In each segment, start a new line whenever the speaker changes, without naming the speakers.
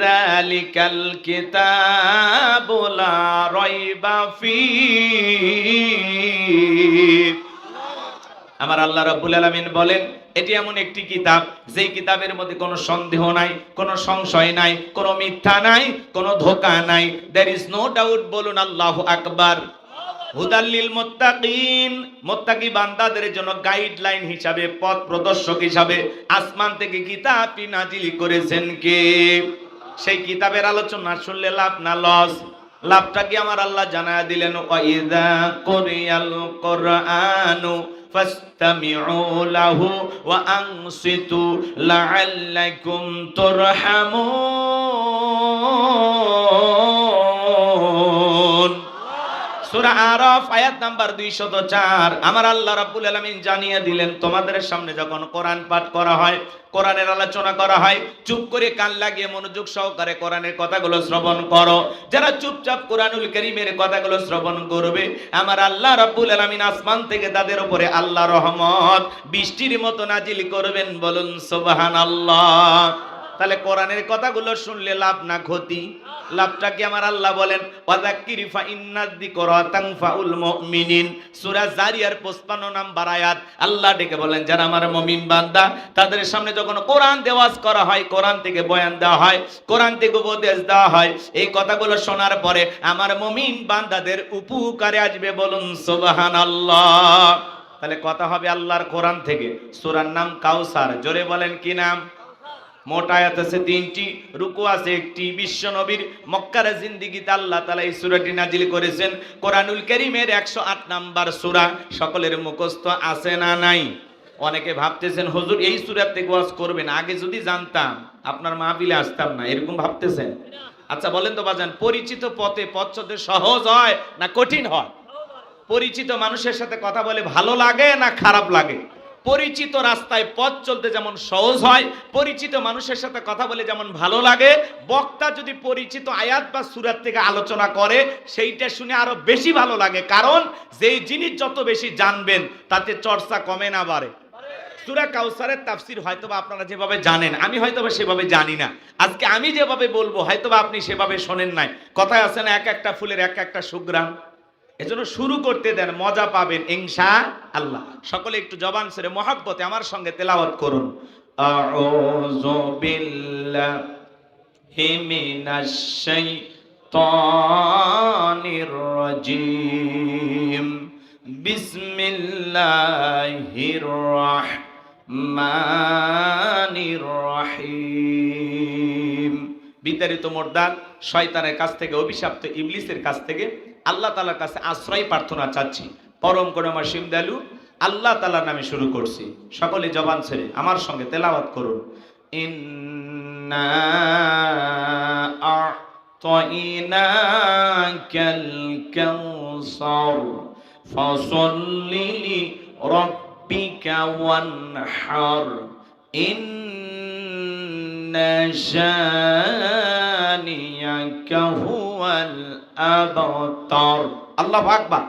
যালিকাল কিতাবু লা রাইবা ফীহ আমার আল্লাহ রাব্বুল আলামিন বলেন, এটি এমন একটি কিতাব, যেই কিতাবের মধ্যে কোনো সন্দেহ নাই, কোনো সংশয় নাই, কোনো মিথ্যা নাই, কোনো ধোকা নাই। দেয়ার ইজ নো ডাউট বলুন আল্লাহু আকবার। হুদাল্লিল মুত্তাকিন, মুত্তাকি বান্দাদের জন্য গাইডলাইন হিসাবে, পথ প্রদর্শক হিসাবে, আসমান থেকে কিতাবটি নাজিল করেছেন কে? সেই কিতাবের আলোচনা শুনলে লাভ না, লস। লাভটা কি আমার আল্লাহ জানায় দিলেন? ওয়াইদা কোরিয়াল কোরআনু فاستمعوا লাহু وأنصتوا لعلكم ترحمون সূরা আরাফ, আয়াত নাম্বার 204 আমার আল্লাহ রাব্বুল আলামিন জানিয়ে দিলেন, তোমাদের সামনে যখন কোরআন পাঠ করা হয়, কোরআনের আলোচনা করা হয়, চুপ করে কান লাগিয়ে মনোযোগ সহকারে কোরআনের কথাগুলো শ্রবণ করো। যারা চুপচাপ কোরআনুল কারীমের কথাগুলো শ্রবণ করবে, আমার আল্লাহ রাব্বুল আলামিন আসমান থেকে তাদের উপরে আল্লাহ রহমত বৃষ্টির মতো নাজিল করবেন বলুন, সুবহানাল্লাহ। তাহলে কোরআনের কথাগুলো শুনলে লাভ না ক্ষতি? লাভটা কি আমার আল্লাহ বলেন? ওয়াযাক্কিরি ফা ইন্নায যিকরা মুমিনিন। সূরা জারিয়ার 55 নাম্বার আয়াত। আল্লাহ ডেকে বলেন, যারা আমার বান্দা, তাদের সামনে যখন কোরআন দেওয়াজ করা হয়, কোরআন থেকে বয়ান দেওয়া হয়, কোরআন থেকে উপদেশ দেওয়া হয়, এই কথাগুলো শোনার পরে আমার মুমিন বান্দাদের উপকারে আসবে বলুন, সুবহানাল্লাহ। তাহলে কথা হবে আল্লাহর কোরআন থেকে। সূরার নাম কাউসার। জোরে বলেন কি নাম? মোট আয়াত আছে তিনটি, রুকু আছে একটি। বিশ্ব নবীর মক্কার জিন্দিগিতে আল্লাহ তালা এই সুরাটি নাজিল করেছেন। কোরআনুল করিমের একশো আট নাম্বার সুরা, সকলের মুখস্থ আছে না নাই? অনেকে ভাবতেছেন, হুজুর, এই সুরার থেকে ওয়াজ করবেন? আগে যদি জানতাম, আপনার মাহফিলে আসতাম না। এরকম ভাবতেছেন? আচ্ছা বলেন তো বাজান, পরিচিত পথে পথ চলতে সহজ হয় না কঠিন হয়? পরিচিত মানুষের সাথে কথা বলে ভালো লাগে না খারাপ লাগে? পরিচিত রাস্তায় পথ চলতে যেমন সহজ হয়, পরিচিত মানুষের সাথে কথা বলে যেমন ভালো লাগে, বক্তা যদি পরিচিত আয়াত বা সুরাত থেকে আলোচনা করে, সেইটা শুনে আরও বেশি ভালো লাগে। কারণ যেই জিনিস যত বেশি জানবেন, তাতে চর্চা কমে না বাড়ে। সুরা কাউসারের তাফসির হয়তোবা আপনারা যেভাবে জানেন, আমি হয়তোবা সেভাবে জানি না। আজকে আমি যেভাবে বলব, হয়তোবা আপনি সেভাবে শোনেন নাই। কথায় আছে না, এক একটা ফুলের এক একটা সুগ্রাম এজন্য শুরু করতে দেন, মজা পাবেন ইংসা আল্লাহ। সকলে একটু জবান সেরে মহাব্বতে আমার সঙ্গে তেলাওয়াত করুন। আউযু বিল্লাহি রহিম। বিতাড়িত মোর্দান, শয়তানের কাছ থেকে, অভিশাপ্ত ইবলিসের কাছ থেকে আল্লাহ তালার কাছে আশ্রয় প্রার্থনা চাচ্ছি। পরম করে আমার সিমদালু আল্লাহ তালার নামে শুরু করছি। সকলে জবান ছেড়ে আমার সঙ্গে তেলাওয়াত করুন। ইন্না আ'তাইনাকাল কাউসার, ফাসাল্লি লিরাব্বিকা ওয়ানহার। ইন্না শানিয়াকা হুয়াল আবতার আল্লাহু আকবার।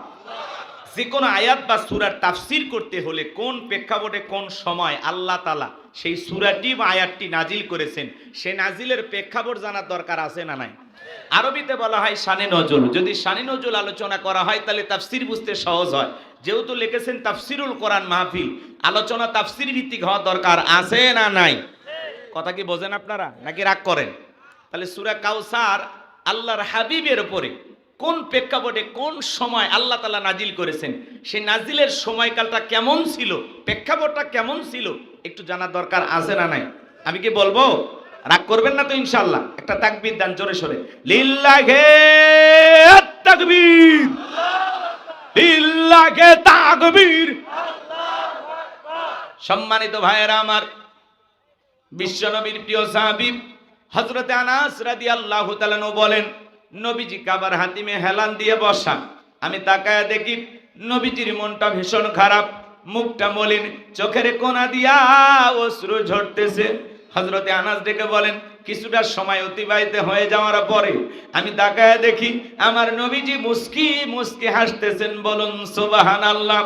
যে কোনো আয়াত বা সুরার তাফসির করতে হলে কোন প্রেক্ষাপটে কোন সময় আল্লাহ তালা সেই সুরাটি বা আয়াতটি নাজিল করেছেন সে নাজিলের প্রেক্ষাপট জানার দরকার আছে না নাই? আরবিতে বলা হয় শানে নজল। যদি শানে নজল আলোচনা করা হয় তাহলে তাফসির বুঝতে সহজ হয়। যেহেতু লিখেছেন তাফসিরুল কোরআন মাহফিল আলোচনা তাফসির ভিত্তিক হওয়া দরকার আছে না নাই? কথা কি বোঝেন আপনারা নাকি রাগ করেন? তাহলে সুরা কাউসার আল্লাহর হাবিবের উপরে কোন প্রেক্ষাপটে কোন সময় আল্লাহ তালা নাজিল করেছেন? সেই নাজিলের সময়কালটা কেমন ছিল? প্রেক্ষাপটটা কেমন ছিল? একটু জানার দরকার আছে না নাই? আমি কি বলব? রাগ করবেন না তো ইনশাল্লাহ একটা তাকবীর দান জোরে সরে। লিল্লাহে তাকবীর। লিল্লাহে তাকবীর। সম্মানিত ভাইয়েরা আমার বিশ্বনবীর প্রিয় সাহাবী হযরতে আনাস রাদিয়াল্লাহু তাআলা বলেন, নবীজি কাবার হাতিমে হেলান দিয়ে বসা। আমি তাকায় দেখি নবীজির মনটা ভীষণ খারাপ, মুখটা মলিন, চোখের কোনা দিয়া অশ্রু ঝরতেছে। হজরতে আনাস ডেকে বলেন, কিছুটা সময় অতিবাহিত হয়ে যাওয়ার পরে আমি তাকায় দেখি আমার নবীজি মুস্কি মুস্কি হাসতেছেন বলুন সুবাহান আল্লাহ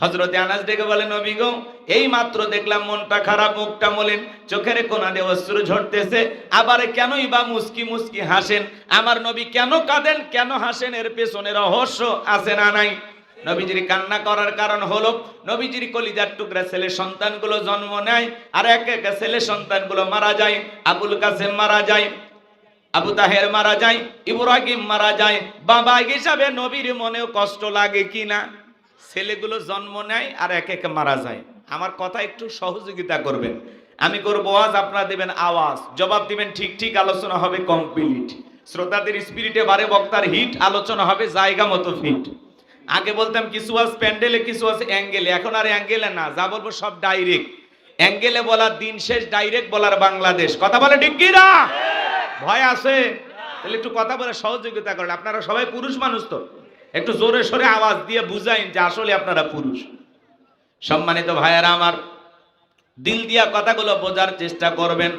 হজরতে আনাস ডেকে বলে, নবী গো, এই মাত্র দেখলাম মনটা খারাপ, মুখটা মলিন, চোখের কোনা দিয়ে অশ্রু ঝরতেছে। আবার কেনই বা মুস্কি মুস্কি হাসেন? আমার নবী কেন কাঁদেন? কেন হাসেন? এর পেছনে রহস্য আছে না নাই? নবীজির কান্না করার কারণ হলো, নবীজির কলিজার টুকরা ছেলে সন্তানগুলো জন্ম নেয়, আর এক এক ছেলে সন্তানগুলো মারা যায়, আবুল কাসেম মারা যায়, আবু তাহের মারা যায়, ইব্রাহিম মারা যায়। বাবা হিসাবে নবীর মনেও কষ্ট লাগে কিনা ছেলেগুলো জন্ম নেয় আর এক এক মারা যায়। আমার কথা একটু সহযোগিতা করবেন। আমি করব আজ আপনারা দেবেন আওয়াজ। জবাব দিবেন ঠিক ঠিক, আলোচনা হবে কমপ্লিট শ্রোতাদের স্পিরিটে বারে বক্তার হিট আলোচনা হবে জায়গা মতো ফিট আগে বলতাম কিছু আজ প্যান্ডেলে, কিছু আছে অ্যাঙ্গেলে। এখন আর অ্যাঙ্গেলে না, যা বলব সব ডাইরেক্ট অ্যাঙ্গেলে বলার দিন শেষ ডাইরেক্ট বলার বাংলাদেশ। কথা বলে ডিগ্গিরা ভয় আছে? তাহলে একটু কথা বলে সহযোগিতা করেন। আপনারা সবাই পুরুষ মানুষ তো। একটু জোরে সোরে আওয়াজ দিয়ে বুঝাইন যে আসলে আপনারা পুরুষ। সম্মানিত ভাইয়ারা আমার, দিল দিয়া কথাগুলো বোঝার চেষ্টা করবেন।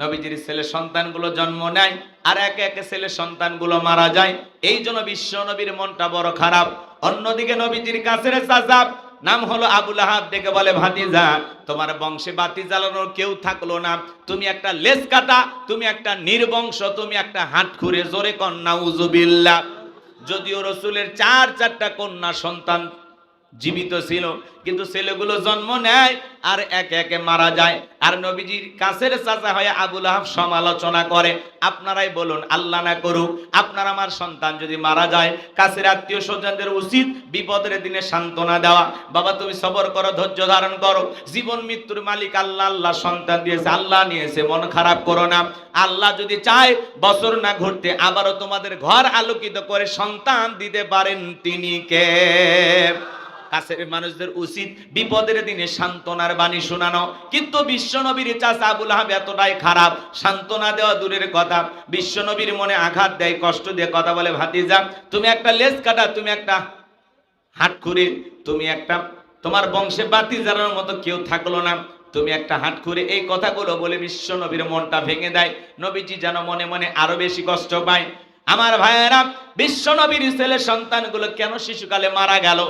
নবীজির ছেলে সন্তানগুলো জন্ম নেয়, আর একে একে ছেলে সন্তানগুলো মারা যায়। এই জন্য বিশ্ব নবীর মনটা বড় খারাপ। অন্যদিকে নবীজির চাচা, নাম হলো আবুল আহাব, ডেকে বলে, ভাতিজা, তোমার বংশে বাতি জ্বালানোর কেউ থাকল না। তুমি একটা লেজ কাটা, তুমি একটা নির্বংশ, তুমি একটা হাট খুঁড়ে জোরে কন্যা উজুবিল্লা যদিও রসুলের চার চারটা কন্যা সন্তান জীবিত ছিল, কিন্তু ছেলেগুলো জন্ম নেয় আর একে একে মারা যায়। আর নবীজির কাছের চাচা হয়ে আবুল আহাব সমালোচনা করে, আপনারাই বলুন, আল্লাহ না করুক, আপনার আমার সন্তান যদি মারা যায়, কাছের আত্মীয় স্বজনদের উচিত বিপদের দিনে সান্ত্বনা দেওয়া। বাবা, তুমি সবর করো, ধৈর্য ধারণ করো। জীবন মৃত্যুর মালিক আল্লাহ আল্লাহ সন্তান দিয়েছে, আল্লাহ নিয়েছে, মন খারাপ করো না। আল্লাহ যদি চায়, বছর না ঘুরতে আবারও তোমাদের ঘর আলোকিত করে সন্তান দিতে পারেন তিনি কে? কাছের মানুষদের উচিত বিপদের দিনে সান্ত্বনার বাণী শোনানো। কিন্তু বিশ্বনবীর চাষা আবুল আহাব এতটাই খারাপ, সান্ত্বনা দেওয়া দূরের কথা। বিশ্বনবীর মনে আঘাত দেয়, কষ্ট দিয়ে, কথা বলে, ভাতিজা, তুমি একটা লেজ কাটা, তুমি একটা হাট খুঁড়ে, তুমি একটা, তোমার বংশে বাতি জ্বালানোর মতো কেউ থাকল না। তুমি একটা হাট খুঁড়ে। এই কথাগুলো বলে বিশ্ব নবীর মনটা ভেঙে দেয়। নবীজি যেন মনে মনে আরও বেশি কষ্ট পায়। আমার ভাইয়েরা, বিশ্ব নবীর ছেলে সন্তানগুলো কেন শিশুকালে মারা গেল?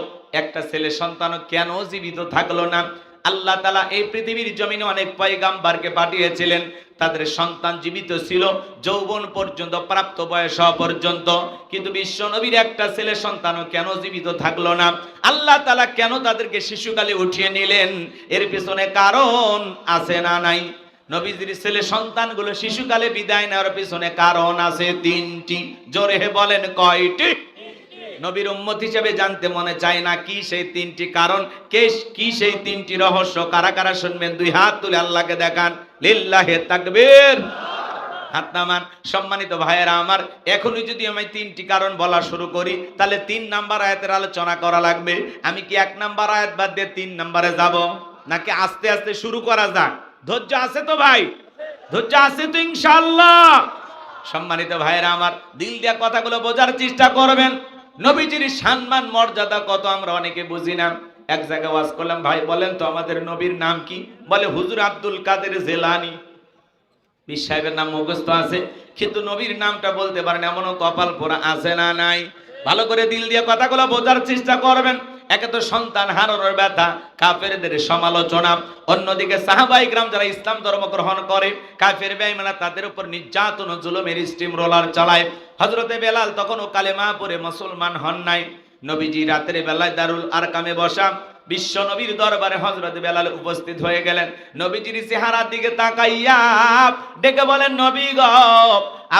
একটা ছেলে সন্তানও কেন জীবিত থাকল না? আল্লাহ তালা এই পৃথিবীর জমিনে অনেক পয়গাম্বারকে পাঠিয়েছিলেন। তাদের সন্তান জীবিত ছিল, যৌবন পর্যন্ত, প্রাপ্ত বয়স পর্যন্ত। কিন্তু বিশ্ব নবীর একটা ছেলে সন্তানও কেন জীবিত থাকল না? আল্লাহ তালা কেন তাদেরকে শিশুকালে উঠিয়ে নিলেন? এর পিছনে কারণ আছে না নাই? নবীজির ছেলে সন্তানগুলো শিশুকালে বিদায় নেওয়ার পিছনে কারণ আছে তিনটি। জোরে বলেন কয়টি? নবীর উম্মত হিসেবে জানতে মনে চায় না কি সেই তিনটি কারণ। কে কি সেই তিনটি রহস্য? কারা কারা শুনবেন? দুই হাত তুলে আল্লাহকে দেখান। লিল্লাহে তাকবীর। হাত নামান। সম্মানিত ভাইয়েরা, আমার এখনই যদি আমি তিনটি কারণ বলা শুরু করি, তাহলে তিন নাম্বার আয়াতের আলোচনা করা লাগবে। আমি কি এক নাম্বার আয়াত বাদ দিয়ে তিন নাম্বারে যাব? নাকি আস্তে আস্তে শুরু করা যাক? ধৈর্য আছে তো ভাই? ধৈর্য আছে তো ইনশাআল্লাহ। সম্মানিত ভাইয়েরা, আমার দিল দিয়া কথাগুলো বোঝার চেষ্টা করবেন। নবীজির সম্মান, মর্যাদা কত আমরা অনেকে বুঝি না। এক জায়গায় ওয়াজ করলাম, ভাই বলেন তো, আমাদের নবীর নাম কি? বলে, হুজুর আব্দুল কাদের জেলানি। পীর সাহেবের নাম মুখস্থ আছে, কিন্তু নবীর নামটা বলতে পারেন, এমনও কপাল পোড়া আছে না নাই? ভালো করে দিল দিয়ে কথাগুলো বোঝার চেষ্টা করবেন। একে তো সন্তান হারানোর ব্যথা, কাফেরদের সমালোচনা। অন্যদিকে সাহাবাই গ্রাম যারা ইসলাম ধর্ম গ্রহণ করে, কাফের বেঈমানা তাদের উপর নির্যাতন ও জুলুমের স্টিম রোলার চালায়। হযরতে বেলাল তখনও কালেমা পরে মুসলমান হন নাই। নবীজি রাতের বেলায় দারুল আরকামে বসা বিশ্ব নবীর দরবারে হজরত বেলাল উপস্থিত হয়ে গেলেন। নবীজির চেহারার দিকে তাকাইয়া ডেকে বলেন, নবী গ,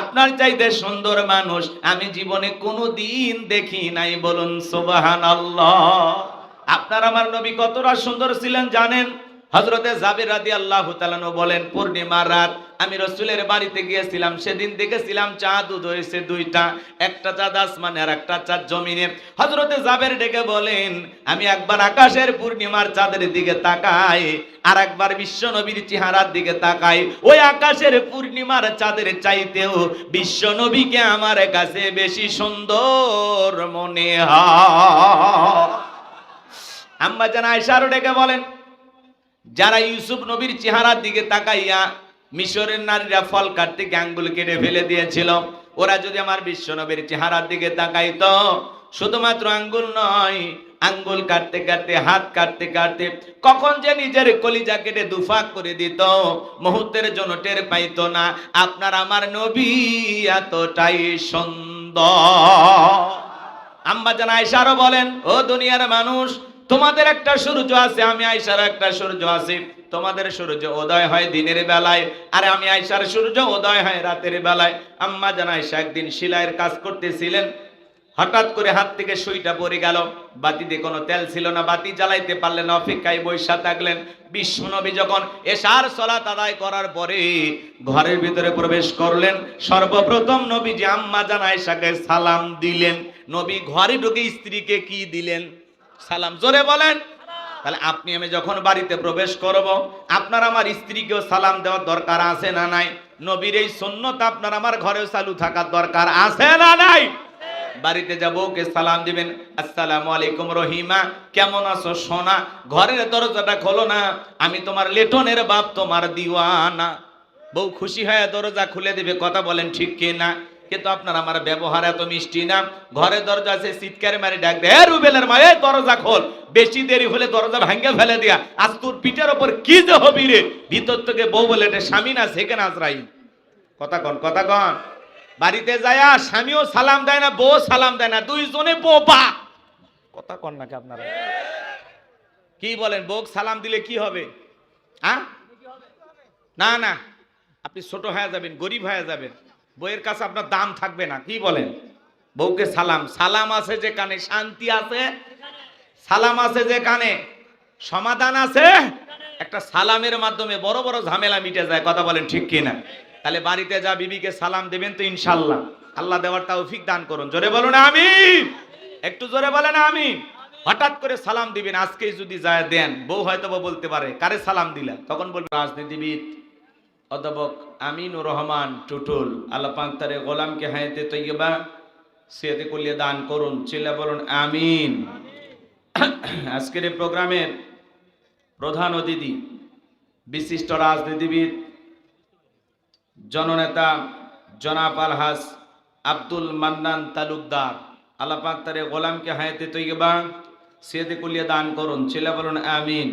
আপনার চাইতে সুন্দর মানুষ আমি জীবনে কোনো দিন দেখি নাই। বলুন সুবাহান আপনার আমার নবী কতটা সুন্দর ছিলেন জানেন? হজরতে জাবির রাদি আল্লাহ বলেন, পূর্ণিমার রাত, আমি রসুলের বাড়িতে গিয়েছিলাম, সেদিন দেখেছিলাম চাঁদ উদয় হয়েছে দুইটা, একটা চাঁদ আসমানে আর একটা চাঁদ জমিনে। হজরতে জাবের ডেকে বলেন, আমি একবার আকাশের পূর্ণিমার চাঁদের দিকে তাকাই আর একবার বিশ্ব নবীর চেহারার দিকে তাকাই। ওই আকাশের পূর্ণিমার চাঁদের চাইতেও বিশ্ব নবীকে আমার কাছে বেশি সুন্দর মনে হয়। আম্মা জানা আয়সারও ডেকে বলেন যারা ইউসুফ নবীর চেহারার দিকে তাকাইয়া মিশরের নারীরা ফল কাটতে আঙ্গুল কেটে ফেলে দিয়েছিল, ওরা যদি আমার বিশ্ব নবীর চেহারার দিকে তাকাইত, শুধুমাত্র আঙ্গুল নয়, আঙ্গুল কাটতে কাটতে, হাত কাটতে কাটতে, কখন যে নিজের কলিজা কেটে দুফাক করে দিত, মুহূর্তের জন্য টের পাইতো না, আপনার আমার নবী এতটাই সুন্দর। আম্মা জান আয়সারও বলেন, ও দুনিয়ার মানুষ তোমাদের একটা সূর্য আছে, আমি আয়সার একটা সূর্য আছে। তোমাদের সূর্য উদয় হয় দিনের বেলায়, আর আমি আয়সার সূর্য উদয় হয় রাতের বেলায়। আম্মা জান একদিন সেলাইয়ের কাজ করতেছিলেন। হঠাৎ করে হাত থেকে সুইটা পড়ে গেল। বাতিতে কোনো তেল ছিল না, বাতি জ্বালাইতে পারলেন অপেক্ষায় বৈশা থাকলেন। বিশ্ব নবী যখন এশার সলাত আদায় করার পরে ঘরের ভিতরে প্রবেশ করলেন, সর্বপ্রথম নবী যে আম্মা জান আয়েশাকে সালাম দিলেন। নবী ঘরে ঢুকে স্ত্রীকে কি দিলেন? সালাম, জোরে বলেন। তাহলে আপনি, আমি যখন বাড়িতে প্রবেশ করব, আপনার আমার স্ত্রীকেও সালাম দেওয়ার দরকার আছে না নাই? নবীর এই সুন্নত আপনার আমার ঘরেও চালু থাকার দরকার আছে না নাই? বাড়িতে যাব ওকে সালাম দিবেন, আসসালামু আলাইকুম রহিমা, কেমন আছো সোনা? ঘরের দরজাটা খোলো না, আমি তোমার লেটনের বাপ, তোমার দিওয়ানা। বউ খুশি হয়ে দরজা খুলে দিবে, কথা বলেন ঠিক কি না কিন্তু আপনার আমার ব্যবহার এত মিষ্টি না। ঘরে দরজা আছে, চিৎকার মারি ডাক দে "এ রুবেলের মা এই দরজা খোল। বেশি দেরি হলে দরজা ভাঙ্গে ফেলে দিয়া, আজ তোর পিঠের ওপর কি যে হবি রে? ভিতর থেকে বউ বলে, এটা স্বামী না সেখানে আজরাই কথা কন কথা কন। বাড়িতে যায় স্বামীও সালাম দেয় না বউ সালাম দেয় না, দুইজনে বোবা কথা কন নাকি আপনারা? কি বলেন বউ সালাম দিলে কি হবে? হ্যাঁ না না। আপনি ছোট হয়ে যাবেন, গরিব হয়ে যাবেন। বইয়ের কাছে আপনার দাম থাকবে না, কি বলেন? বউকে সালাম সালাম আছে যে কানে, শান্তি আছে? সালাম আছে যে কানে, সমাধান আছে? একটা সালামের মাধ্যমে বড় বড় ঝামেলা মিটে যায়, কথা বলেন ঠিক কিনা? তাহলে বাড়িতে যা বিবিকে সালাম দেবেন তো ইনশাল্লাহ আল্লাহ দেওয়ার তৌফিক দান করুন। জোরে বলুন আমি একটু জোরে বলেন আমি হঠাৎ করে সালাম দিবেন, আজকেই যদি যায় দেন, বউ হয়তো বলতে পারে, কারে সালাম দিলা? তখন বলবে, রাজনীতিবিদ। অধ্যাপক আমিনুর রহমান টুটুল আল্লাহ পাক তারে গোলামকে হাইতে তৈবা সেতে করলে দান করুন, চিল্লা বলুন, আমিন। আজকের এই প্রোগ্রামের প্রধান অতিথি, বিশিষ্ট রাজনীতিবিদ, জননেতা জনাব আলহাস আব্দুল মান্নান তালুকদার আল্লাহ পাক তারে গোলামকে হায়াতে তৈবা সেতে কুলিয়ে দান করুন, চিল্লা বলুন, আমিন।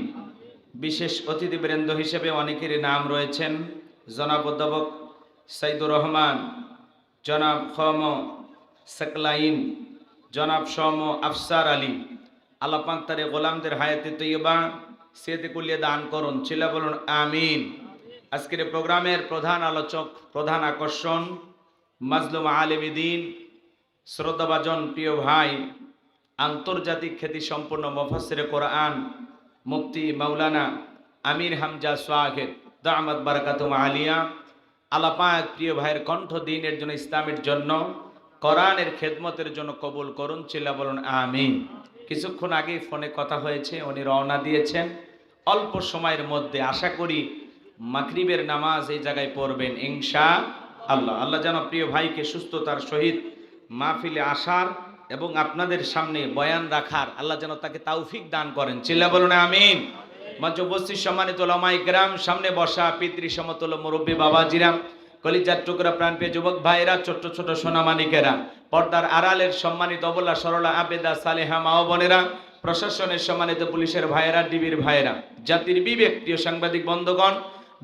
বিশেষ অতিথিবৃন্দ হিসেবে অনেকেরই নাম রয়েছেন। জনাব অধ্যাপক সাইদুর রহমান, জনাব খম সাকলাইন, জনাব সম আফসার আলী, আল্লাপাক তারে গোলামদের হায়াতে তৈবা সেতে কুলিয়ে দান করুন। চিল্লা বলুন, আমিন। আজকের প্রোগ্রামের প্রধান আলোচক, প্রধান আকর্ষণ, মাজলুম আলেমিদিন শ্রদ্ধাভাজন প্রিয় ভাই, আন্তর্জাতিক খ্যাতি সম্পন্ন মফসির কোরআন মুক্তি মাওলানা আমির হামজা সোয়াহেদ। দামাদ বারাকাতুম আলিয়া আলাপাক প্রিয় ভাইয়ের কণ্ঠ দিনের জন্য ইসলামের জন্য, কোরআনের খেদমতের জন্য কবুল করুন, চিল্লা বলুন, আমিন। কিছুক্ষণ আগেই ফোনে কথা হয়েছে, উনি রওনা দিয়েছেন। অল্প সময়ের মধ্যে আশা করি মাকরিবের নামাজ এই জায়গায় পড়বেন, ইনশা আল্লাহ। আল্লাহ যেন প্রিয় ভাইকে সুস্থতার সহিত মাহফিলে আসার এবং আপনাদের সামনে বয়ান রাখার, আল্লাহ যেন তাকে তৌফিক দান করেন, চিল্লা বলুন, আমিন। মঞ্চ উপস্থিত সম্মানিত লমাই গ্রাম সামনে বসা পিতৃ সমতুল মুরব্বী বাবাজিরাম কলিজার টুকরা প্রাণপ্রিয় যুবক ভাইরা ছোট্ট ছোট সোনামানিকেরা, পর্দার আড়ালের সম্মানিত অবলা সরলা আবেদা সালেহা মা বোনেরা, প্রশাসনের সম্মানিত পুলিশের ভাইয়েরা, ডিবির ভাইয়েরা, জাতির বিবেক প্রিয় সাংবাদিক বন্ধুগণ,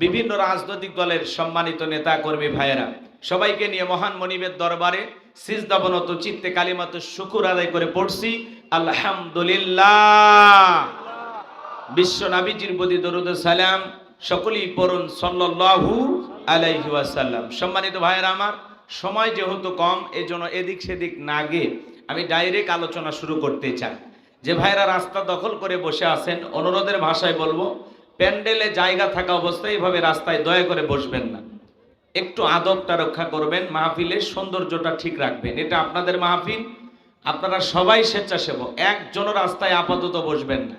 বিভিন্ন রাজনৈতিক দলের সম্মানিত নেতা কর্মী ভাইয়েরা, সবাইকে নিয়ে মহান মনিবের দরবারে সিজদাবনত চিত্তে কালিমাত শুকুর আদায় করে পড়ছি। আলহামদুলিল্লাহ। বিশ্ব নাবিজির প্রতি দরুদ সালাম সকলেই পড়ুন সাল্লাল্লাহু আলাইহি ওয়াসাল্লাম। সম্মানিত ভাইয়েরা আমার, সময় যেহেতু কম এই জন্য এদিক সেদিক না গিয়ে আমি ডাইরেক্ট আলোচনা শুরু করতে চাই। যে ভাইরা রাস্তা দখল করে বসে আছেন, অনুরোধের ভাষায় বলব, প্যান্ডেলে জায়গা থাকা অবস্থায় এইভাবে রাস্তায় দয়া করে বসবেন না। একটু আদবটা রক্ষা করবেন মাহফিলের সৌন্দর্যটা ঠিক রাখবেন। এটা আপনাদের মাহফিল, আপনারা সবাই স্বেচ্ছাসেবক, একজনও রাস্তায় আপাতত বসবেন না।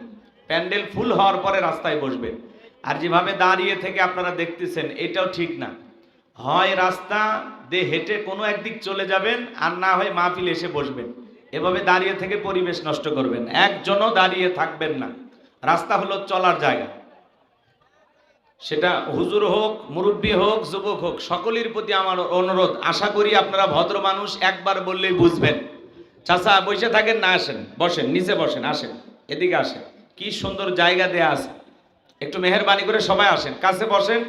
প্যান্ডেল ফুল হওয়ার পরে রাস্তায় বসবেন আর যেভাবে দাঁড়িয়ে থেকে আপনারা দেখতেছেন, এটাও ঠিক না। হয় রাস্তা দিয়ে হেঁটে কোনো একদিক চলে যাবেন, আর না হয় মাহফিল এসে বসবেন। এভাবে দাঁড়িয়ে থেকে পরিবেশ নষ্ট করবেন। একজনও দাঁড়িয়ে থাকবেন না। রাস্তা হলো চলার জায়গা। সেটা হুজুর হোক, মুরব্বী হোক, যুবক হোক, সকলের প্রতি আমার অনুরোধ। আশা করি আপনারা ভদ্র মানুষ একবার বললেই বুঝবেন। চাচা, বসে থাকেন না, আসেন। বসেন, নিচে বসেন, আসেন। এদিকে আসেন। কি সুন্দর জায়গা দেয়া আছে। একটু মেহরবানি করে সবাই আসেন, কাছে বসেন।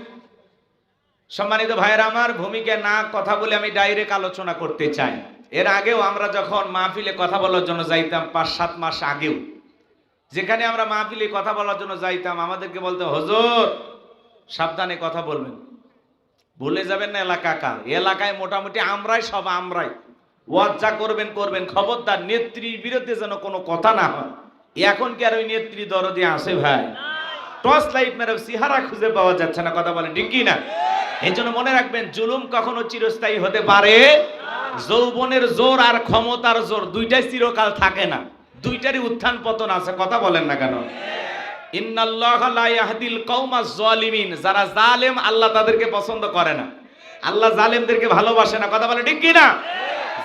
সম্মানিত ভাইয়েরা, আমার ভূমিকা না কথা বলে আমি ডাইরেক্ট আলোচনা করতে চাই। এর আগেও আমরা যখন মাহফিলে কথা বলার জন্য যাইতাম, পাঁচ সাত মাস আগেও, যেখানে আমরা মাহফিলে কথা বলার জন্য যাইতাম, আমাদেরকে বলতে, হজর, সাবধানে কথা বলবেন। ভুলে যাবেন না এলাকা কার এলাকায় মোটামুটি আমরাই সব আমরাই। ওয়াজ যা করবেন করবেন, খবরদার, নেত্রীর বিরুদ্ধে যেন কোনো কথা না হয়। এখন কি আর ওই নেত্রী দরদি আসে ভাই? টর্চ লাইট মেরে সিহারা খুঁজে পাওয়া যাচ্ছে না, কথা বলেন, ঠিক কি না? এই জন্য মনে রাখবেন, জুলুম কখনো চিরস্থায়ী হতে পারে। যৌবনের জোর আর ক্ষমতার জোর, দুইটাই চিরকাল থাকে না। দুইটারই উত্থান পতন আছে, কথা বলেন না কেন? যারা জালেম, আল্লাহ তাদেরকে পছন্দ করে না। আল্লাহ জালেমদেরকে ভালোবাসে না, কথা বলে ঠিক কি না?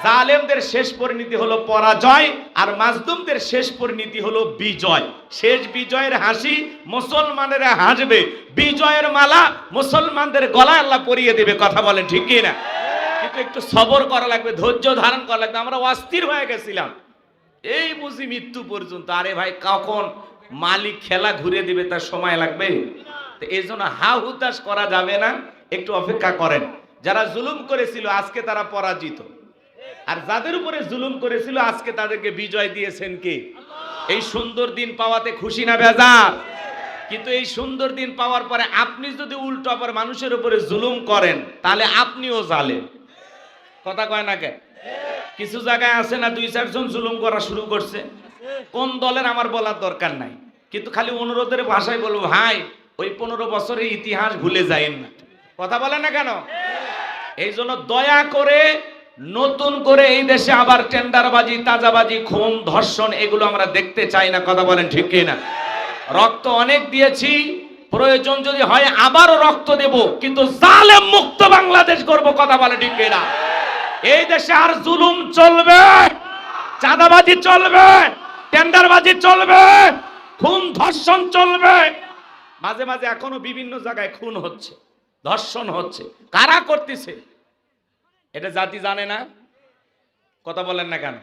জালেমদের শেষ পরিণতি হলো পরাজয়, আর মাজদুমদের শেষ পরিণতি হলো বিজয়। শেষ বিজয়ের হাসি মুসলমানের হাসবে। বিজয়ের মালা মুসলমানদের গলায় আল্লাহ পরিয়ে দেবে, কথা বলেন ঠিক কি না? কিন্তু একটু সবর করা লাগবে, ধৈর্য ধারণ করা লাগবে। আমরা অস্থির হয়ে গেছিলাম। এই বুঝি মৃত্যু পর্যন্ত। আরে ভাই, কখন মালিক খেলা ঘুরে দিবে, তার সময় লাগবে? এই জন্য হা হুতাশ করা যাবে না। একটু অপেক্ষা করেন। যারা জুলুম করেছিল, আজকে তারা পরাজিত। আর যাদের উপরে জুলুম করেছিল, আজকে তাদেরকে বিজয় দিয়েছেন কে? এই সুন্দর দিন পাওয়াতে খুশি না বেজার? কিন্তু এই সুন্দর দিন পাওয়ার পরে আপনি যদি উল্টো আবার মানুষের উপরে জুলুম করেন, তাহলে আপনিও জালেন কথা কয় না কে? কিছু জায়গায় আছে না, দুই চারজন জুলুম করা শুরু করছে। কোন দলের আমার বলার দরকার নাই। কিন্তু খালি অনুরোধের ভাষায় বলব, ভাই, ওই পনেরো বছরের ইতিহাস ভুলে যাইন না। কথা বলে না কেন? এই জন্য দয়া করে নতুন করে এই দেশে আবার টেন্ডারবাজি, তাজাবাজি, খুন, ধর্ষণ, এগুলো আমরা দেখতে চাই না, কথা বলেন ঠিক না রক্ত অনেক দিয়েছি, প্রয়োজন যদি হয় আবারও রক্ত দেব, কিন্তু জালেম মুক্ত বাংলাদেশ করব কথা বলে ঠিক না এই দেশে আর জুলুম চলবে, চাঁদাবাজি চলবে, টেন্ডারবাজি চলবে, খুন, ধর্ষণ চলবে। মাঝে মাঝে এখনও বিভিন্ন জায়গায় খুন হচ্ছে, ধর্ষণ হচ্ছে। কারা করতেছে? এটা জাতি জানে না। কথা বলেন না কেন?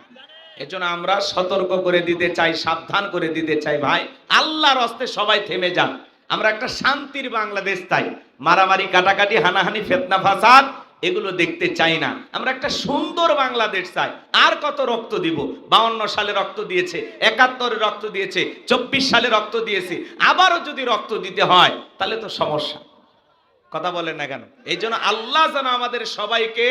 এজন্য আমরা সতর্ক করে দিতে চাই, সাবধান করে দিতে চাই ভাই। আল্লাহর হস্তে সবাই থেমে যান। আমরা একটা শান্তির বাংলাদেশ চাই। মারামারি, কাটাকাটি, হানাহানি, ফেতনা, ফাসাদ, এগুলো দেখতে চাই না। আমরা একটা সুন্দর বাংলাদেশ চাই। আর কত রক্ত দিব? বাউন্ন সালে রক্ত দিয়েছে, একাত্তরে রক্ত দিয়েছে, চব্বিশ সালে রক্ত দিয়েছে। আবারও যদি রক্ত দিতে হয়, তাহলে তো সমস্যা। কথা বলেন না কেন? এই জন্য আল্লাহ যেন আমাদের সবাইকে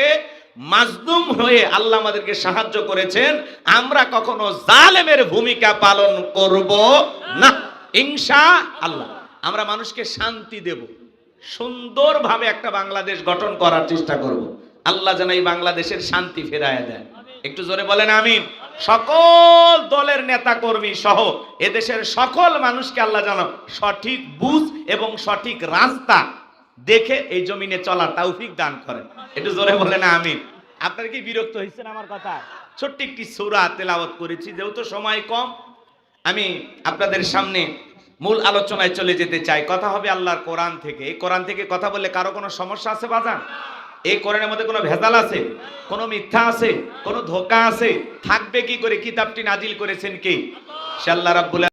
মাজদুম হয়ে আল্লাহ আমাদেরকে সাহায্য করেছেন। আমরা কখনো জালেমের ভূমিকা পালন করব না। ইনশা আল্লাহ আমরা মানুষকে শান্তি দেব। সুন্দরভাবে একটা বাংলাদেশ গঠন করার চেষ্টা করব। আল্লাহ যেন এই বাংলাদেশের শান্তি ফেরায় দেয় একটু জোরে বলেন আমিন। সকল দলের নেতা কর্মী সহ এদেশের সকল মানুষকে আল্লাহ যেন সঠিক বুঝ এবং সঠিক রাস্তা দেখে এই জমিনে চলার তৌফিক দান করেন। একটু জোরে বলেন আমিন। আপনার কি বিরক্ত হয়েছেন আমার কথা? ছোট্ট একটি সূরা তেলাওয়াত করেছি, যেহেতু সময় কম। আমি আপনাদের সামনে মূল আলোচনায় চলে যেতে চাই। কথা হবে আল্লাহর কোরআন থেকে। এই কোরআন থেকে কথা বললে কারও কোনো সমস্যা আছে বাজান? এই কোরআনের মধ্যে কোনো ভেজাল আছে? কোনো মিথ্যা আছে? কোনো ধোকা আছে? থাকবে কি করে? কিতাবটি নাজিল করেছেন কে? সে আল্লাহ রাব্বুল